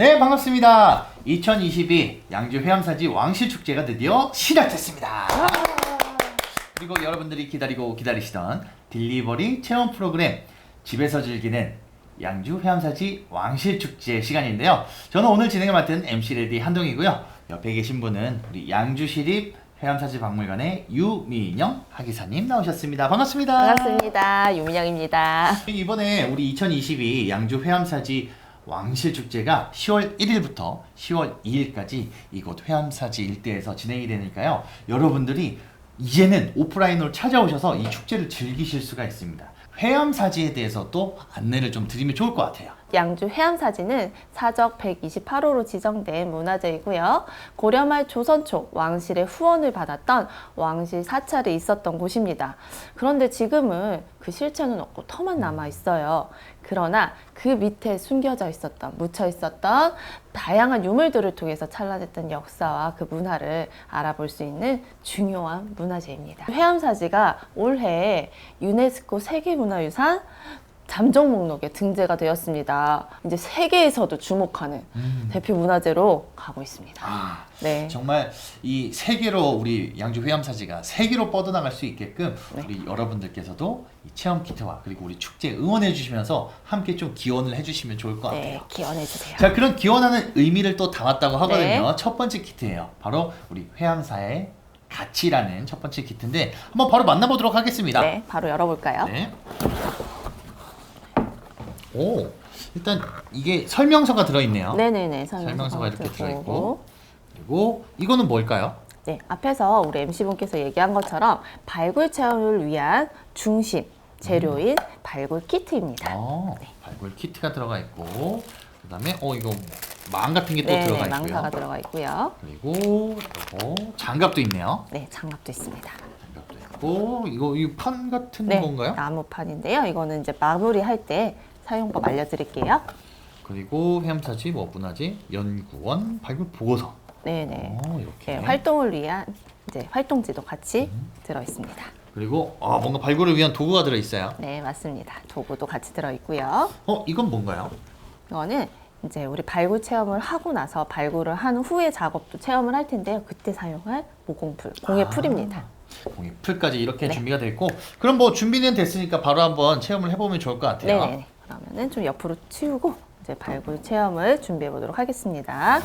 네, 반갑습니다. 2022 양주 회암사지 왕실 축제가 드디어 시작됐습니다. 그리고 여러분들이 기다리고 기다리시던 딜리버리 체험 프로그램 집에서 즐기는 양주 회암사지 왕실 축제 시간인데요. 저는 오늘 진행을 맡은 MC 레디 한동이고요. 옆에 계신 분은 우리 양주 시립 회암사지 박물관의 유미인영 하기사님 나오셨습니다. 반갑습니다. 반갑습니다. 유민영입니다. 이번에 우리 2022 양주 회암사지 왕실 축제가 10월 1일부터 10월 2일까지 이곳 회암사지 일대에서 진행이 되니까요. 여러분들이 이제는 오프라인으로 찾아오셔서 이 축제를 즐기실 수가 있습니다. 회암사지에 대해서 또 안내를 좀 드리면 좋을 것 같아요. 양주 해암사지는 사적 128호로 지정된 문화재이고요. 고려말 조선 초 왕실의 후원을 받았던 왕실 사찰이 있었던 곳입니다. 그런데 지금은 그 실체는 없고 터만 남아 있어요. 그러나 그 밑에 숨겨져 있었던, 묻혀 있었던 다양한 유물들을 통해서 찬란했던 역사와 그 문화를 알아볼 수 있는 중요한 문화재입니다. 해암사지가 올해 유네스코 세계문화유산 잠정 목록에 등재가 되었습니다. 이제 세계에서도 주목하는 대표 문화재로 가고 있습니다. 아, 네. 정말 이 세계로 우리 양주 회암사지가 세계로 뻗어나갈 수 있게끔 네. 우리 여러분들께서도 이 체험 키트와 그리고 우리 축제 응원해 주시면서 함께 좀 기원을 해 주시면 좋을 것 같아요. 네, 기원해 주세요. 자 그런 기원하는 의미를 또 담았다고 하거든요. 네. 첫 번째 키트예요. 바로 우리 회암사의 가치라는 첫 번째 키트인데 한번 바로 만나보도록 하겠습니다. 네, 바로 열어볼까요? 네. 오 일단 이게 설명서가 들어있네요. 네네네. 설명서가 이렇게. 들어있고 그리고 이거는 뭘까요? 네, 앞에서 우리 MC분께서 얘기한 것처럼 발굴 체험을 위한 중심 재료인 발굴 키트입니다. 어, 발굴 키트가 들어가 있고 그다음에 어 이거 망 같은 게 또 네, 들어가 네, 있고요. 망사가 들어가 있고요. 그리고 이거 장갑도 있네요. 네, 장갑도 있습니다. 장갑도 있고 이거 이 판 같은 네, 건가요? 나무판인데요. 이거는 이제 마무리할 때 사용법 알려드릴게요. 그리고 뭐 문화재 연구원 발굴 보고서. 네네. 어, 이렇게. 네, 활동을 위한 이제 활동지도 같이 음. 들어 있습니다. 그리고 아 뭔가 발굴을 위한 도구가 들어 있어요. 네, 맞습니다. 도구도 같이 들어 있고요. 어 이건 뭔가요? 이거는 이제 우리 발굴 체험을 하고 나서 발굴을 한 후에 작업도 체험을 할 텐데요. 그때 사용할 모공풀, 공예 아. 풀입니다. 공이 풀까지 이렇게 네. 준비가 돼 있고 그럼 뭐 준비는 됐으니까 바로 한번 체험을 해보면 좋을 것 같아요. 네네. 그러면은 좀 옆으로 치우고 이제 발굴 체험을 준비해 보도록 하겠습니다. 아,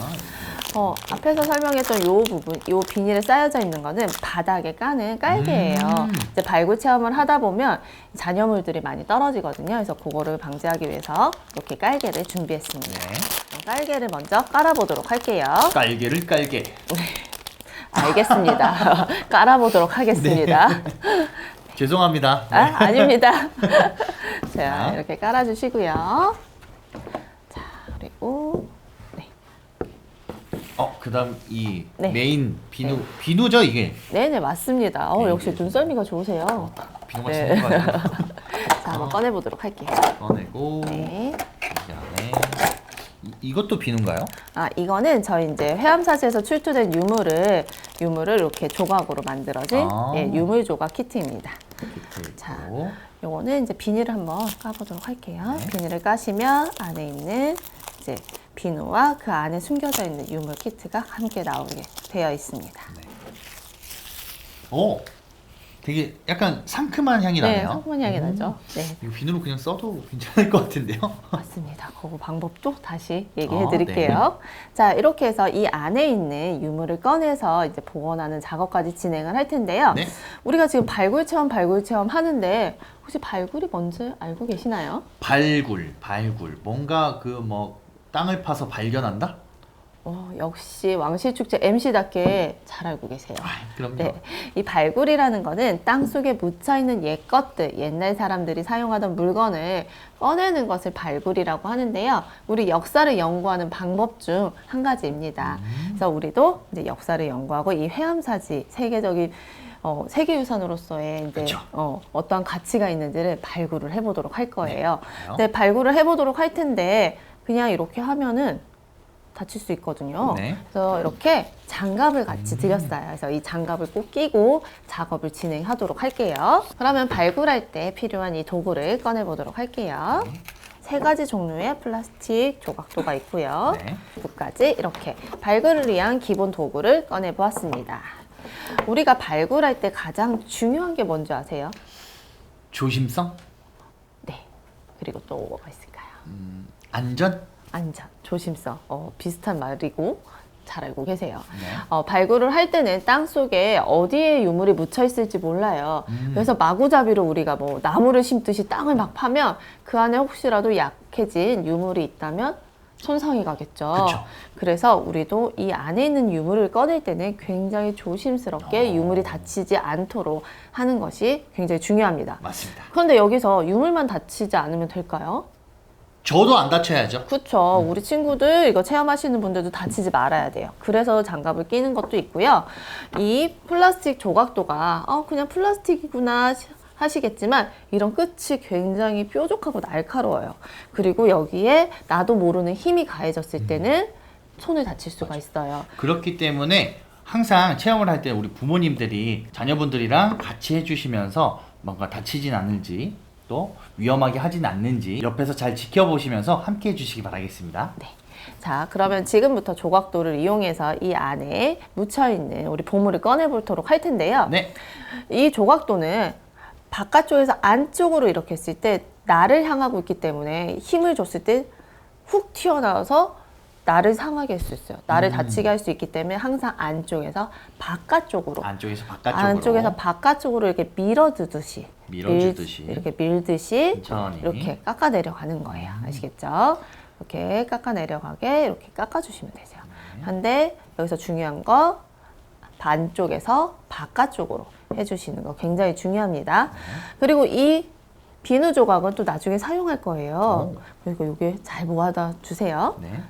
어, 앞에서 설명했던 요 부분, 요 비닐에 쌓여져 있는 거는 바닥에 까는 깔개예요. 음. 이제 발굴 체험을 하다 보면 잔여물들이 많이 떨어지거든요. 그래서 그거를 방지하기 위해서 이렇게 깔개를 준비했습니다. 네. 깔개를 먼저 깔아보도록 할게요. 깔개를 깔개. 알겠습니다. 깔아보도록 하겠습니다. 죄송합니다. 아, 아닙니다. 자, 자. 이렇게 깔아주시고요. 자, 그리고 네, 어 그다음 이 네. 메인 비누 비누죠 이게. 네네 맞습니다. 어, 네, 역시 눈썰미가 좋으세요. 비누가 네. 생겨가지고 자, 한번 꺼내보도록 할게요. 꺼내고 네. 이 이것도 비누인가요? 아, 이거는 저희 이제 회암사시에서 출토된 유물을 유물을 이렇게 조각으로 만들어진 아. 예, 유물 조각 키트입니다. 키트 자. 있고. 요거는 이제 비닐을 한번 까보도록 할게요. 네. 비닐을 까시면 안에 있는 이제 비누와 그 안에 숨겨져 있는 유물 키트가 함께 나오게 되어 있습니다. 오, 되게 약간 상큼한 향이 네, 나네요. 상큼한 향이 음. 나죠. 네, 이거 비누로 그냥 써도 괜찮을 것 같은데요. 맞습니다. 그거 방법도 다시 얘기해 아, 드릴게요. 자, 이렇게 해서 이 안에 있는 유물을 꺼내서 이제 복원하는 작업까지 진행을 할 텐데요. 네. 우리가 지금 발굴 체험, 발굴 체험 하는데 혹시 발굴이 뭔지 알고 계시나요? 발굴, 발굴. 뭔가 그 뭐 땅을 파서 발견한다? 어, 역시 왕실축제 MC답게 잘 알고 계세요. 아, 그럼요. 네, 이 발굴이라는 거는 땅 속에 묻혀 있는 옛 것들, 옛날 사람들이 사용하던 물건을 꺼내는 것을 발굴이라고 하는데요. 우리 역사를 연구하는 방법 중 한 가지입니다. 그래서 우리도 이제 역사를 연구하고 이 회암사지 세계적인 어, 세계유산으로서의 이제 그쵸. 어, 어떠한 가치가 있는지를 발굴을 해보도록 할 거예요. 그래요? 네, 발굴을 해보도록 할 텐데 그냥 이렇게 하면은 다칠 수 있거든요. 네. 그래서 이렇게 장갑을 같이 드렸어요. 그래서 이 장갑을 꼭 끼고 작업을 진행하도록 할게요. 그러면 발굴할 때 필요한 이 도구를 꺼내 보도록 할게요. 세 가지 종류의 플라스틱 조각도가 있고요. 네. 두 가지 이렇게 발굴을 위한 기본 도구를 꺼내 보았습니다. 우리가 발굴할 때 가장 중요한 게 뭔지 아세요? 조심성, 네. 그리고 또 뭐가 있을까요? 안전. 안전, 조심성. 어, 비슷한 말이고 잘 알고 계세요. 네. 어, 발굴을 할 때는 땅 속에 어디에 유물이 묻혀 있을지 몰라요. 음. 그래서 마구잡이로 우리가 뭐 나무를 심듯이 땅을 막 파면 그 안에 혹시라도 약해진 유물이 있다면 손상이 가겠죠. 그쵸. 그래서 우리도 이 안에 있는 유물을 꺼낼 때는 굉장히 조심스럽게 어. 유물이 다치지 않도록 하는 것이 굉장히 중요합니다. 맞습니다. 그런데 여기서 유물만 다치지 않으면 될까요? 저도 안 다쳐야죠. 그쵸. 우리 친구들 이거 체험하시는 분들도 다치지 말아야 돼요. 그래서 장갑을 끼는 것도 있고요. 이 플라스틱 조각도가 어, 그냥 플라스틱이구나 시- 하시겠지만 이런 끝이 굉장히 뾰족하고 날카로워요. 그리고 여기에 나도 모르는 힘이 가해졌을 때는 손을 다칠 수가 있어요. 그렇기 때문에 항상 체험을 할 때 우리 부모님들이 자녀분들이랑 같이 해주시면서 뭔가 다치진 않는지 또 위험하게 하진 않는지 옆에서 잘 지켜보시면서 함께 해주시기 바라겠습니다. 자, 그러면 지금부터 조각도를 이용해서 이 안에 묻혀있는 우리 보물을 꺼내보도록 할 텐데요. 네, 이 조각도는 바깥쪽에서 안쪽으로 이렇게 했을 때 나를 향하고 있기 때문에 힘을 줬을 때 훅 튀어나와서 나를 상하게 할 수 있어요. 나를 음. 다치게 할 수 있기 때문에 항상 안쪽에서 바깥쪽으로 안쪽에서 바깥쪽으로 안쪽에서 바깥쪽으로 이렇게 밀어주듯이 밀어주듯이. 밀- 이렇게 밀듯이 천천히. 이렇게 깎아 내려가는 거예요. 아시겠죠? 이렇게 깎아 내려가게 이렇게 깎아 주시면 되세요. 네. 근데 여기서 중요한 거 반쪽에서 바깥쪽으로 해주시는 거 굉장히 중요합니다. 네. 그리고 이 비누 조각은 또 나중에 사용할 거예요. 오. 그리고 이게 잘 모아다 주세요. 네.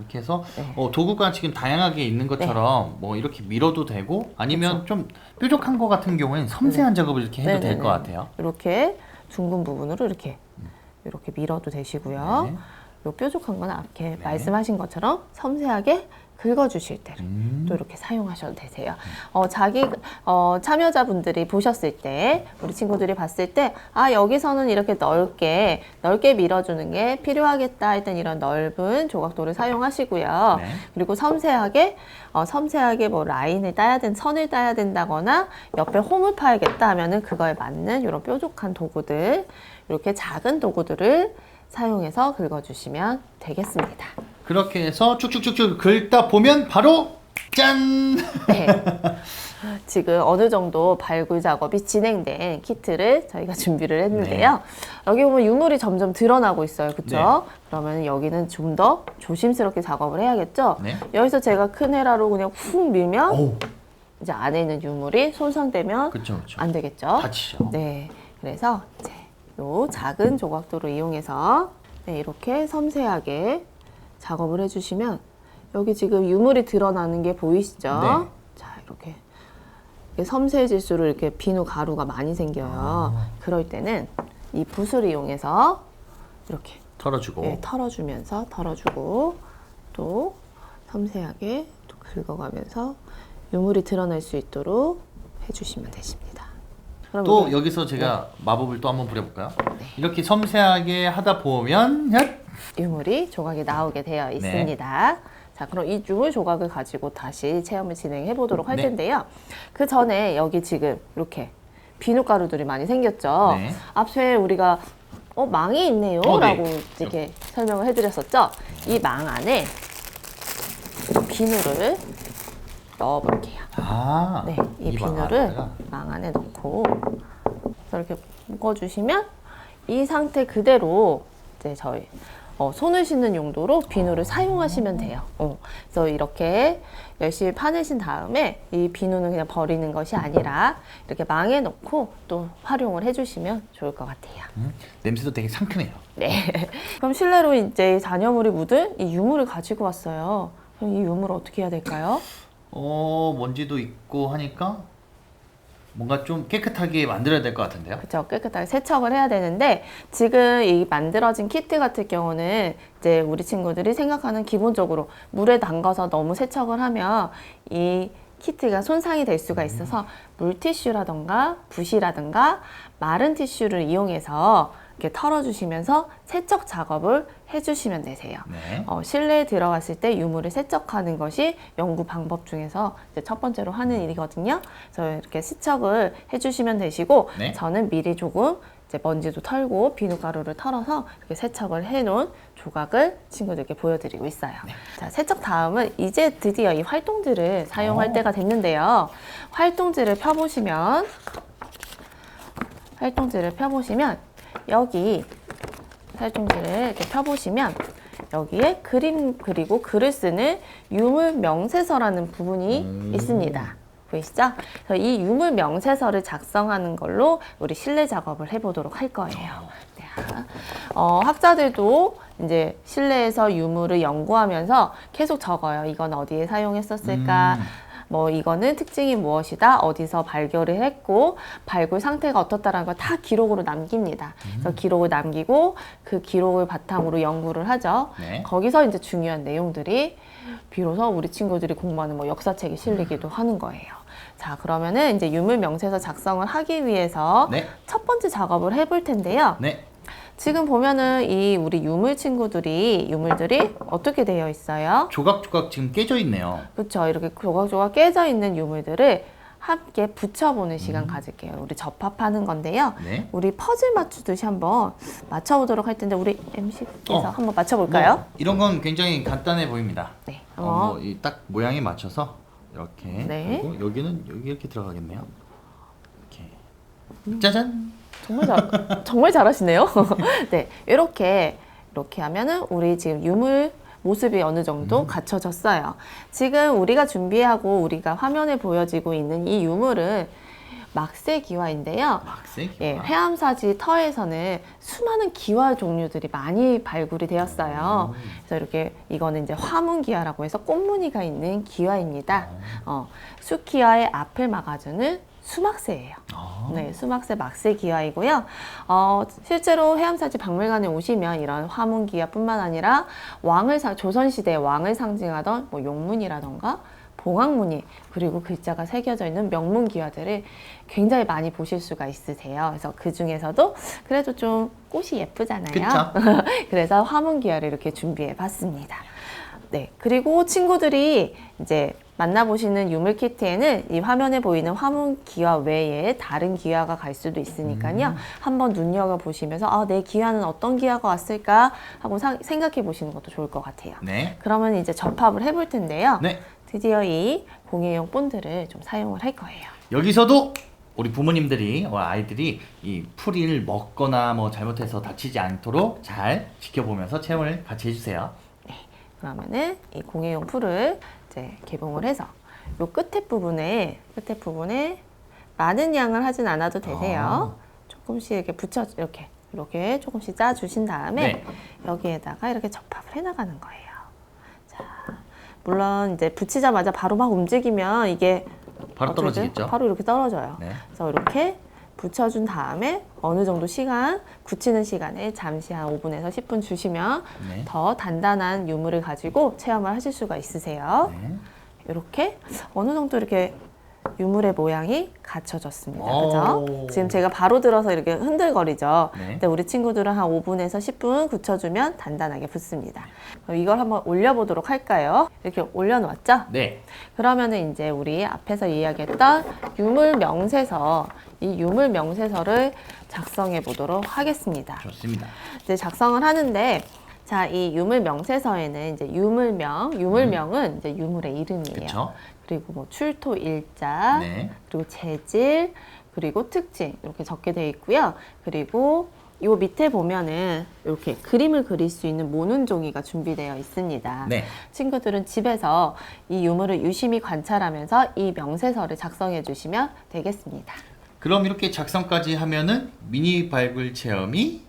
자, 이렇게 해서 네. 어, 도구가 지금 다양하게 있는 것처럼 뭐 이렇게 밀어도 되고 아니면 좀 뾰족한 거 같은 경우에는 섬세한 작업을 이렇게 해도 될 네네네. 것 같아요. 이렇게 둥근 부분으로 이렇게 이렇게 밀어도 되시고요. 네. 요 뾰족한 건 이렇게 말씀하신 것처럼 섬세하게 긁어주실 때를 음. 또 이렇게 사용하셔도 되세요. 어, 자기 어, 참여자분들이 보셨을 때 우리 친구들이 봤을 때 아 여기서는 이렇게 넓게 넓게 밀어주는 게 필요하겠다 일단 이런 넓은 조각도를 사용하시고요. 네. 그리고 섬세하게 어, 섬세하게 뭐 라인을 따야 된 선을 따야 된다거나 옆에 홈을 파야겠다 하면은 그거에 맞는 이런 뾰족한 도구들 이렇게 작은 도구들을 사용해서 긁어주시면 되겠습니다. 그렇게 해서 쭉쭉쭉쭉 긁다 보면 바로 짠! 네. 지금 어느 정도 발굴 작업이 진행된 키트를 저희가 준비를 했는데요. 여기 보면 유물이 점점 드러나고 있어요. 그렇죠? 네. 그러면 여기는 좀 더 조심스럽게 작업을 해야겠죠? 네. 여기서 제가 큰 헤라로 그냥 훅 밀면 오, 이제 안에 있는 유물이 손상되면 그렇죠, 그렇죠. 안 되겠죠? 다치죠. 네. 그래서 이제 요 작은 조각도를 이용해서 네, 이렇게 섬세하게 작업을 해주시면 여기 지금 유물이 드러나는 게 보이시죠? 네. 자, 이렇게 이게 섬세해질수록 이렇게 비누 가루가 많이 생겨요. 아. 그럴 때는 이 붓을 이용해서 이렇게 털어주고. 예, 털어주면서 털어주고 또 섬세하게 또 긁어가면서 유물이 드러날 수 있도록 해주시면 되십니다. 또 우리- 여기서 제가 마법을 또 한번 부려볼까요? 네. 이렇게 섬세하게 하다 보면 얏! 유물이 조각이 나오게 되어 네. 있습니다. 자, 그럼 이 유물 조각을 가지고 다시 체험을 진행해 보도록 할 네. 텐데요. 그 전에 여기 지금 이렇게 비누 가루들이 많이 생겼죠. 네. 앞에 우리가 어, 망이 있네요. 어, 네. 라고 이렇게 설명을 해 드렸었죠. 이 망 안에 비누를 넣어 볼게요. 아, 네, 이방 비누를 안에다가. 망 안에 넣고 이렇게 묶어주시면 이 상태 그대로 이제 저희 어, 손을 씻는 용도로 비누를 사용하시면 돼요. 어, 그래서 이렇게 열심히 파내신 다음에 이 비누는 그냥 버리는 것이 아니라 이렇게 망에 넣고 또 활용을 해주시면 좋을 것 같아요. 음, 냄새도 되게 상큼해요. 네. 그럼 실내로 이제 잔여물이 묻은 이 유물을 가지고 왔어요. 그럼 이 유물을 어떻게 해야 될까요? 어, 먼지도 있고 하니까 뭔가 좀 깨끗하게 만들어야 될 것 같은데요. 그렇죠. 깨끗하게 세척을 해야 되는데 지금 이 만들어진 키트 같은 경우는 이제 우리 친구들이 생각하는 기본적으로 물에 담가서 너무 세척을 하면 이 키트가 손상이 될 수가 있어서 물티슈라던가 붓이라든가 마른 티슈를 이용해서 이렇게 털어주시면서 세척 작업을 해주시면 되세요. 네. 어, 실내에 들어갔을 때 유물을 세척하는 것이 연구 방법 중에서 이제 첫 번째로 하는 일이거든요. 그래서 이렇게 세척을 해주시면 되시고 네. 저는 미리 조금 이제 먼지도 털고 비누가루를 털어서 이렇게 세척을 해놓은 조각을 친구들께 보여드리고 있어요. 자, 세척 다음은 이제 드디어 이 활동지를 사용할 어. 때가 됐는데요. 활동지를 펴보시면 활동지를 펴보시면 여기 활동지를 이렇게 펴보시면 여기에 그림 그리고 글을 쓰는 유물 명세서라는 부분이 음. 있습니다. 보이시죠? 그래서 이 유물 명세서를 작성하는 걸로 우리 실내 작업을 해보도록 할 거예요. 네. 어, 학자들도 이제 실내에서 유물을 연구하면서 계속 적어요. 이건 어디에 사용했었을까? 음. 뭐 이거는 특징이 무엇이다, 어디서 발견을 했고 발굴 상태가 어떻다라는 걸 다 기록으로 남깁니다. 그래서 기록을 남기고 그 기록을 바탕으로 연구를 하죠. 네. 거기서 이제 중요한 내용들이 비로소 우리 친구들이 공부하는 뭐 역사책에 실리기도 하는 거예요. 자, 그러면은 이제 유물 명세서 작성을 하기 위해서 네. 첫 번째 작업을 해볼 텐데요. 네. 지금 보면은 이 우리 유물 친구들이 유물들이 어떻게 되어 있어요? 조각조각 지금 깨져 있네요. 그렇죠. 이렇게 조각조각 깨져 있는 유물들을 함께 붙여보는 시간 가질게요. 우리 접합하는 건데요. 네. 우리 퍼즐 맞추듯이 한번 맞춰보도록 할 텐데 우리 MC께서 어. 한번 맞춰볼까요? 뭐 이런 건 굉장히 간단해 보입니다. 네. 어, 한번 뭐이 딱 모양에 맞춰서 이렇게 네. 그리고 여기는 여기 이렇게 들어가겠네요. 이렇게 짜잔. 정말 잘 정말 잘하시네요. 네, 이렇게 이렇게 하면은 우리 지금 유물 모습이 어느 정도 갖춰졌어요. 지금 우리가 준비하고 우리가 화면에 보여지고 있는 이 유물은 막새 기와인데요. 막색. 예, 회암사지 터에서는 수많은 기와 종류들이 많이 발굴이 되었어요. 그래서 이렇게 이거는 이제 화문 기와라고 해서 꽃무늬가 있는 기와입니다. 어, 수기와의 앞을 막아주는 수막새예요. 아. 네, 수막새 막새 기와이고요. 어, 실제로 해암사지 박물관에 오시면 이런 화문 기와뿐만 아니라 왕을 상 조선 시대 왕을 상징하던 뭐 용문이라던가 봉황무늬 그리고 글자가 새겨져 있는 명문 기와들을 굉장히 많이 보실 수가 있으세요. 그래서 그 중에서도 그래도 좀 꽃이 예쁘잖아요. 그래서 화문 기와를 이렇게 준비해 봤습니다. 네. 그리고 친구들이 이제 만나보시는 유물 키트에는 이 화면에 보이는 화문 기와 외에 다른 기와가 갈 수도 있으니까요. 한번 눈여겨보시면서 아, 내 기와는 어떤 기와가 왔을까 하고 사- 생각해 보시는 것도 좋을 것 같아요. 네. 그러면 이제 접합을 해볼 텐데요. 네. 드디어 이 공예용 본드를 좀 사용을 할 거예요. 여기서도 우리 부모님들이 어, 아이들이 이 풀이를 먹거나 뭐 잘못해서 다치지 않도록 잘 지켜보면서 체험을 같이 해주세요. 그러면은 이 공예용 풀을 이제 개봉을 해서 요 끝에 부분에 끝에 부분에 많은 양을 하진 않아도 되세요. 조금씩 이렇게 붙여 이렇게 이렇게 조금씩 짜 주신 다음에 네. 여기에다가 이렇게 접합을 해 나가는 거예요. 자, 물론 이제 붙이자마자 바로 막 움직이면 이게 바로 어떻게 돼요? 떨어지겠죠? 바로 이렇게 떨어져요. 네. 그래서 이렇게 붙여준 다음에 어느 정도 시간, 굳히는 시간에 잠시 한 5분에서 10분 주시면 네. 더 단단한 유물을 가지고 체험을 하실 수가 있으세요. 네. 이렇게 어느 정도 이렇게 유물의 모양이 갖춰졌습니다. 오. 그죠? 지금 제가 바로 들어서 이렇게 흔들거리죠. 네. 근데 우리 친구들은 한 5분에서 10분 굳혀주면 단단하게 붙습니다. 그럼 이걸 한번 올려보도록 할까요? 이렇게 올려놓았죠? 네. 그러면은 이제 우리 앞에서 이야기했던 유물 명세서, 이 유물 명세서를 작성해 보도록 하겠습니다. 좋습니다. 이제 작성을 하는데, 자, 이 유물 명세서에는 이제 유물명, 유물명은 이제 유물의 이름이에요. 그렇죠? 그리고 뭐 출토 일자, 네. 그리고 재질, 그리고 특징 이렇게 적게 되어 있고요. 그리고 요 밑에 보면은 이렇게 그림을 그릴 수 있는 모눈 종이가 준비되어 있습니다. 네. 친구들은 집에서 이 유물을 유심히 관찰하면서 이 명세서를 작성해 주시면 되겠습니다. 그럼 이렇게 작성까지 하면은 미니 발굴 체험이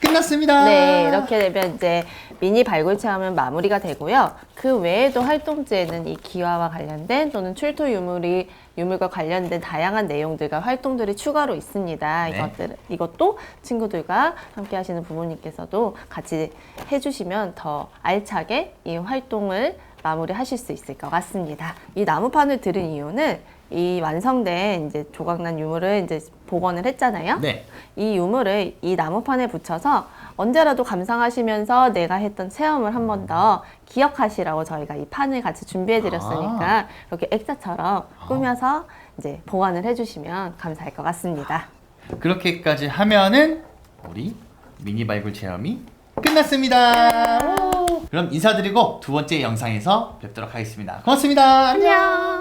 끝났습니다. 네, 이렇게 되면 이제 미니 발굴 체험은 마무리가 되고요. 그 외에도 활동지에는 이 기와와 관련된 또는 출토 유물이 유물과 관련된 다양한 내용들과 활동들이 추가로 있습니다. 네. 이것들 이것도 친구들과 함께 하시는 부모님께서도 같이 해 주시면 더 알차게 이 활동을 마무리하실 수 있을 것 같습니다. 이 나무판을 들은 이유는 이 완성된 이제 조각난 유물을 이제 복원을 했잖아요. 네. 이 유물을 이 나무판에 붙여서 언제라도 감상하시면서 내가 했던 체험을 한 번 더 기억하시라고 저희가 이 판을 같이 준비해 드렸으니까 이렇게 액자처럼 꾸며서 이제 보관을 해주시면 감사할 것 같습니다. 그렇게까지 하면은 우리 미니 발굴 체험이 끝났습니다. 오. 그럼 인사드리고 두 번째 영상에서 뵙도록 하겠습니다. 고맙습니다. 안녕.